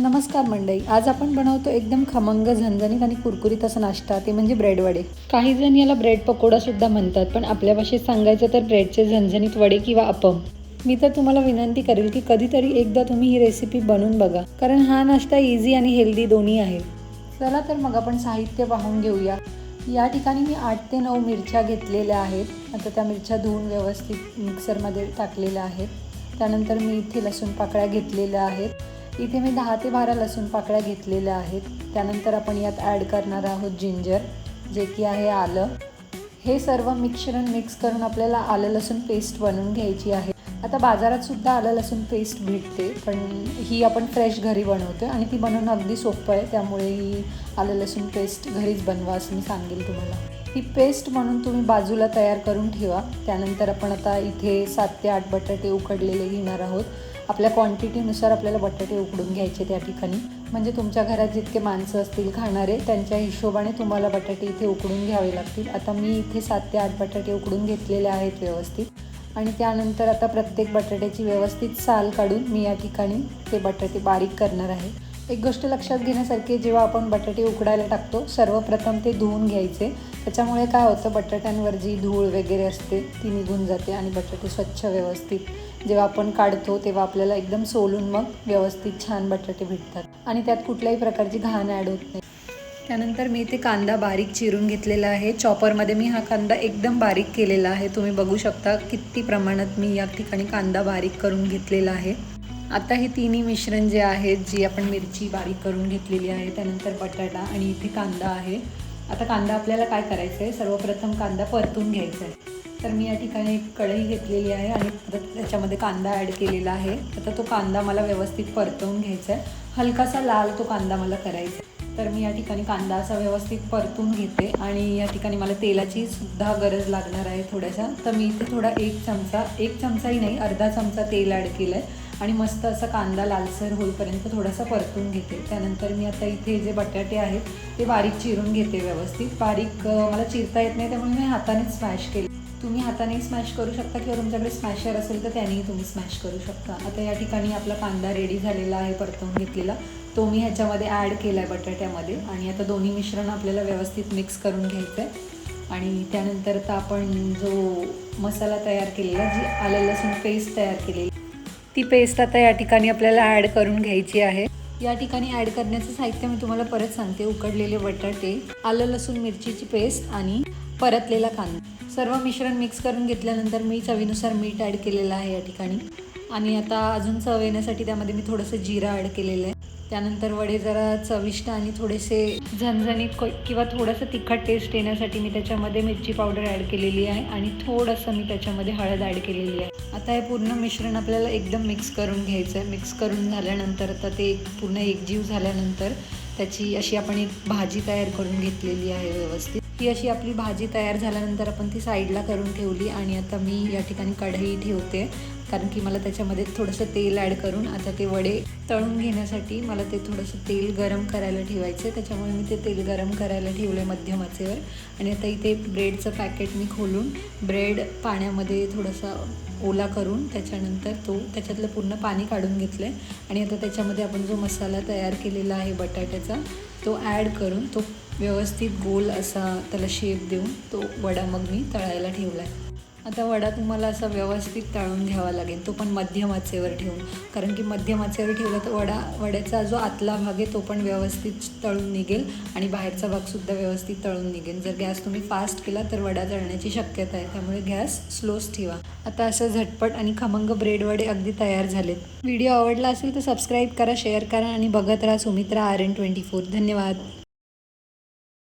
नमस्कार मंडई आज आपण बनवतो एकदम खमंग झणझणीत आणि कुरकुरीत असा नाश्ता ते म्हणजे ब्रेड वडे काही जण याला ब्रेड पकोडा सुद्धा म्हणतात पण आपल्या भाषेत सांगायचं तर ब्रेडचे झणझणीत वडे किंवा अपम. मी तर तुम्हाला विनंती करेल की कधीतरी एकदा तुम्ही ही रेसिपी बनवून बघा कारण हा नाश्ता इझी आणि हेल्दी दोन्ही आहे. चला तर मग आपण साहित्य पाहून घेऊया. या ठिकाणी मी आठ ते नऊ मिरच्या घेतलेल्या आहेत. आता त्या मिरच्या धुवून व्यवस्थित मिक्सरमध्ये टाकलेल्या आहेत. त्यानंतर मी इथे लसूण पाकळ्या घेतलेल्या आहेत. इथे मी दहा ते बारा लसूण पाकळ्या घेतलेल्या आहेत. त्यानंतर आपण यात ॲड करणार आहोत जिंजर जे की आहे आलं. हे सर्व मिश्रण मिक्स करून आपल्याला आलं लसूण पेस्ट बनवून घ्यायची आहे. आता बाजारात सुद्धा आलं लसूण पेस्ट भेटते पण ही आपण फ्रेश घरी बनवतो आणि ती बनवणं अगदी सोपं आहे. त्यामुळे ही आलं लसूण पेस्ट घरीच बनवा असं मी सांगेल तुम्हाला. ही पेस्ट म्हणून तुम्ही बाजूला तयार करून ठेवा. त्यानंतर आपण आता इथे सात ते आठ बटाटे उकडलेले घेणार आहोत. आपल्या क्वांटिटीनुसार आपल्याला बटाटे उकडून घ्यायचे त्या ठिकाणी. म्हणजे तुमच्या घरात जितके माणसं असतील खाणारे त्यांच्या हिशोबाने तुम्हाला बटाटे इथे उकडून घ्यावे लागतील. आता मी इथे सात ते आठ बटाटे उकडून घेतलेले आहेत व्यवस्थित. आणि त्यानंतर आता प्रत्येक बटाट्याची व्यवस्थित साल काढून मी या ठिकाणी ते बटाटे बारीक करणार आहे. एक गोष्ट लक्षात घेण्यासारखी आहे, जेव्हा आपण बटाटे उकडायला टाकतो सर्वप्रथम ते धुवून घ्यायचे. त्याच्यामुळे काय होतं बटाट्यांवर जी धूळ वगैरे असते ती निघून जाते आणि बटाटे स्वच्छ व्यवस्थित जेव्हा आपण काढतो तेव्हा आपल्याला एकदम सोलून मग व्यवस्थित छान बटाटे भेटतात. आणि त्यात कुठल्याही प्रकारची घाण ॲड होत नाही. त्यानंतर मी इथे कांदा बारीक चिरून घेतलेला आहे. चॉपरमध्ये मी हा कांदा एकदम बारीक केलेला आहे. तुम्ही बघू शकता किती प्रमाणात मी या ठिकाणी कांदा बारीक करून घेतलेला आहे. आता हे तिन्ही मिश्रण जे आहेत जी आपण मिरची बारीक करून घेतलेली आहे त्यानंतर बटाटा आणि इथे कांदा आहे. आता कांदा आपल्याला काय करायचं आहे सर्वप्रथम कांदा परतून घ्यायचा आहे तर मी या ठिकाणी एक कढई घेतलेली आहे आणि परत त्याच्यामध्ये कांदा ॲड केलेला आहे. आता तो कांदा मला व्यवस्थित परतवून घ्यायचा आहे. हलकासा लाल तो कांदा मला करायचा आहे. तर मी या ठिकाणी कांदा असा व्यवस्थित परतून घेते आणि या ठिकाणी मला तेलाची सुद्धा गरज लागणार आहे थोड्याशा. तर मी इथे थोडा एक चमचा एक चमचाही नाही अर्धा चमचा तेल ॲड केलं आहे आणि मस्त असा कांदा लालसर होईपर्यंत थोडासा परतून घेते. त्यानंतर मी आता इथे जे बटाटे आहेत ते बारीक चिरून घेते व्यवस्थित. बारीक मला चिरता येत नाही त्यामुळे मी हातानेच स्मॅश केले तुम्ही हाताने स्मॅश करू शकता किंवा तुमच्याकडे स्मॅशर असेल तर त्यानेही तुम्ही स्मॅश करू शकता. आता या ठिकाणी आपला कांदा रेडी झालेला आहे परतवून घेतलेला. तो मी ह्याच्यामध्ये ॲड केला आहे बटाट्यामध्ये. आणि आता दोन्ही मिश्रण आपल्याला व्यवस्थित मिक्स करून घ्यायचं आहे आणि त्यानंतर आता आपण जो मसाला तयार केलेला जी आलं लसूण पेस्ट तयार केलेली ती पेस्ट आता या ठिकाणी आपल्याला ॲड करून घ्यायची आहे. या ठिकाणी ॲड करण्याचं साहित्य मी तुम्हाला परत सांगते. उकडलेले बटाटे आलं लसूण मिरचीची पेस्ट आणि परतलेला कांदा. सर्व मिश्रण मिक्स करून घेतल्यानंतर मी चवीनुसार मीठ ॲड केलेलं आहे या ठिकाणी. आणि आता अजून चव येण्यासाठी त्यामध्ये मी थोडंसं जिरा ॲड केलेलं आहे. त्यानंतर वडे जरा चविष्ट आणि थोडेसे झणझणीत किंवा थोडंसं तिखट टेस्ट येण्यासाठी मी त्याच्यामध्ये मिरची पावडर ॲड केलेली आहे आणि थोडंसं मी त्याच्यामध्ये हळद ॲड केलेली आहे. आता हे पूर्ण मिश्रण आपल्याला एकदम मिक्स करून घ्यायचं आहे मिक्स करून झाल्यानंतर आता ते एक पूर्ण एकजीव झाल्यानंतर त्याची अशी आपण एक भाजी तयार करून घेतलेली आहे व्यवस्थित. ही अशी आपली भाजी तयार झाल्यानंतर आपण ती साईडला करून ठेवली आणि आता मी या ठिकाणी कढई ठेवते. कारण की मला त्याच्यामध्ये थोडंसं तेल ॲड करून आता ते वडे तळून घेण्यासाठी मला ते थोडंसं तेल गरम करायला ठेवायचं त्याच्यामुळे मी ते तेल गरम करायला ठेवलं आहे मध्यम आचेवर आणि आता इथे ब्रेडचं पॅकेट मी खोलून ब्रेड पाण्यामध्ये थोडासा ओला करून त्याच्यानंतर तो त्याच्यातलं पूर्ण पाणी काढून घेतलं आहे आणि आता त्याच्यामध्ये आपण जो मसाला तयार केलेला आहे बटाट्याचा तो ॲड करून तो व्यवस्थित गोल असा त्याला शेप देऊन तो वडा मग मी तळायला ठेवला आहे आता वडा तुम्हाला असा व्यवस्थित तळून घ्यावा लागेल. तो पण मध्यम आचेवर ठेवून. कारण की मध्यम आचेवर ठेवला तर वडा वड्याचा जो आतला भाग आहे तो पण व्यवस्थित तळून निघेल आणि बाहेरचा भागसुद्धा व्यवस्थित तळून निघेल. जर गॅस तुम्ही फास्ट केला तर वडा जळण्याची शक्यता आहे. त्यामुळे गॅस स्लोच ठेवा. आता असं झटपट आणि खमंग ब्रेड वडे अगदी तयार झालेत. व्हिडिओ आवडला असेल तर सबस्क्राईब करा शेअर करा आणि बघत राहा Sumitra R N twenty four. धन्यवाद.